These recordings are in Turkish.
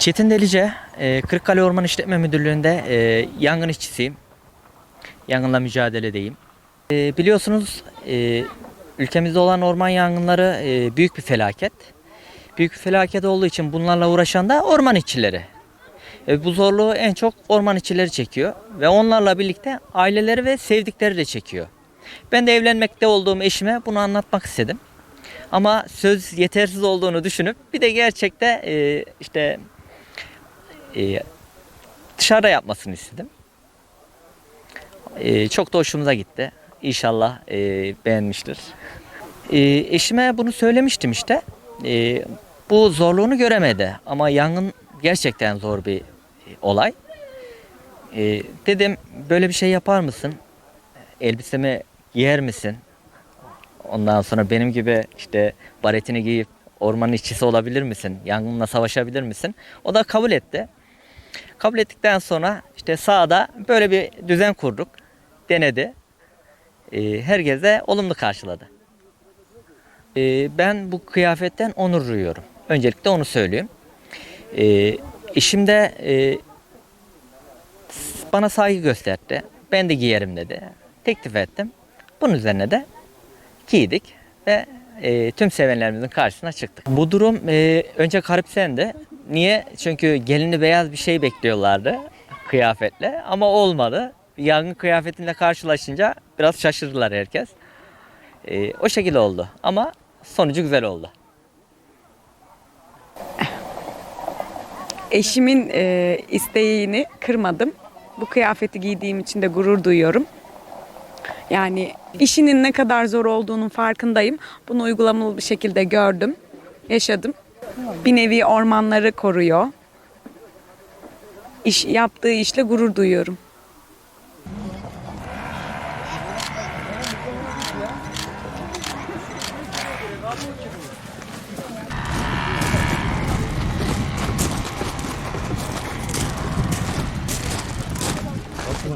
Çetin Delice, e, Kırıkkale Orman İşletme Müdürlüğü'nde e, yangın işçisiyim. Yangınla mücadeledeyim. E, biliyorsunuz ülkemizde olan orman yangınları büyük bir felaket. Büyük bir felaket olduğu için bunlarla uğraşan da orman işçileri. Bu zorluğu en çok orman işçileri çekiyor ve onlarla birlikte aileleri ve sevdikleri de çekiyor. Ben de evlenmekte olduğum eşime bunu anlatmak istedim. Ama söz yetersiz olduğunu düşünüp bir de gerçekte işte e, dışarıda yapmasını istedim. E, çok da hoşumuza gitti. İnşallah e, beğenmiştir. E, eşime bunu söylemiştim işte. E, bu zorluğunu göremedi ama yangın gerçekten zor bir olay. E, dedim böyle bir şey yapar mısın? Elbisemi giyer misin? Ondan sonra benim gibi işte baretini giyip ormanın işçisi olabilir misin? Yangınla savaşabilir misin? O da kabul etti. Kabul ettikten sonra işte sahada böyle bir düzen kurduk. Denedi. Ee, herkes de olumlu karşıladı. Ee, ben bu kıyafetten onur duyuyorum. Öncelikle onu söyleyeyim. Ee, eşim de e, bana saygı gösterdi. Ben de giyerim dedi. Teklif ettim. Bunun üzerine de giydik ve e, tüm sevenlerimizin karşısına çıktık. Bu durum e, önce garipsendi. Niye? Çünkü gelini beyaz bir şey bekliyorlardı kıyafetle ama olmadı. Yangın kıyafetiyle karşılaşınca biraz şaşırdılar herkes. E, o şekilde oldu ama sonucu güzel oldu. Eşimin e, isteğini kırmadım. Bu kıyafeti giydiğim için de gurur duyuyorum. Yani işinin ne kadar zor olduğunun farkındayım. Bunu uygulamalı bir şekilde gördüm, yaşadım. Bir nevi ormanları koruyor. İş, yaptığı işle gurur duyuyorum.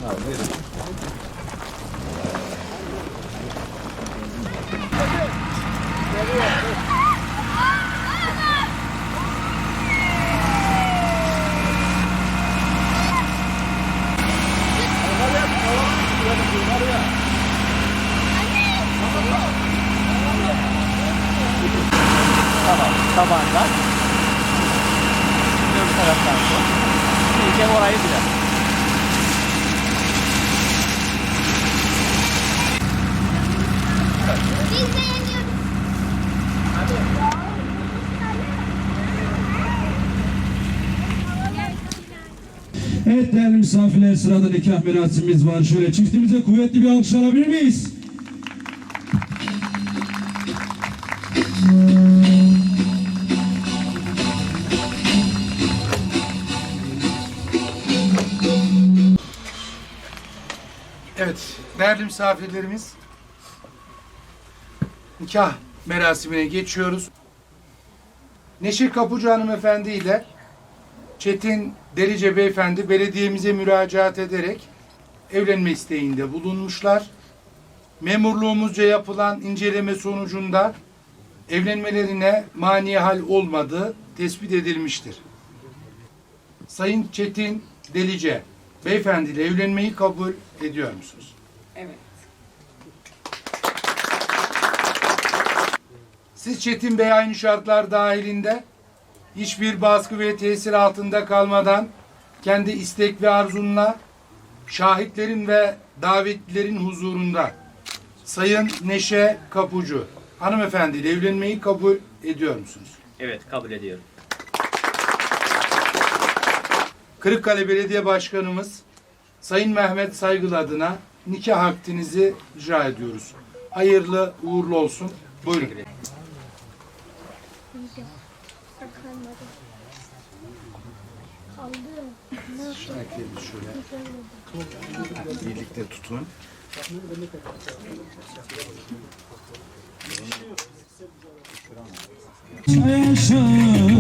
Tamam. Tabandan. Öbür taraftan da. İyice orayı bilen. Evet değerli misafirler sırada nikah merasimimiz var. Şöyle çiftimize kuvvetli bir alkış alabilir miyiz? Evet, değerli misafirlerimiz, nikah merasimine geçiyoruz. Neşir Kapıcı hanımefendi ile Çetin Delice beyefendi belediyemize müracaat ederek evlenme isteğinde bulunmuşlar. Memurluğumuzca yapılan inceleme sonucunda evlenmelerine mani hal olmadığı tespit edilmiştir. Sayın Çetin Delice beyefendi ile evlenmeyi kabul ediyor musunuz? Evet. Siz Çetin Bey aynı şartlar dahilinde hiçbir baskı ve tesir altında kalmadan kendi istek ve arzunla şahitlerin ve davetlilerin huzurunda Sayın Neşe Kapucu hanımefendi ile evlenmeyi kabul ediyor musunuz? Evet kabul ediyorum. Kırıkkale Belediye Başkanımız Sayın Mehmet Saygılı adına nikah akdinizi rica ediyoruz. Hayırlı uğurlu olsun. Buyurun. Şöyle birlikte tutun. Yaşar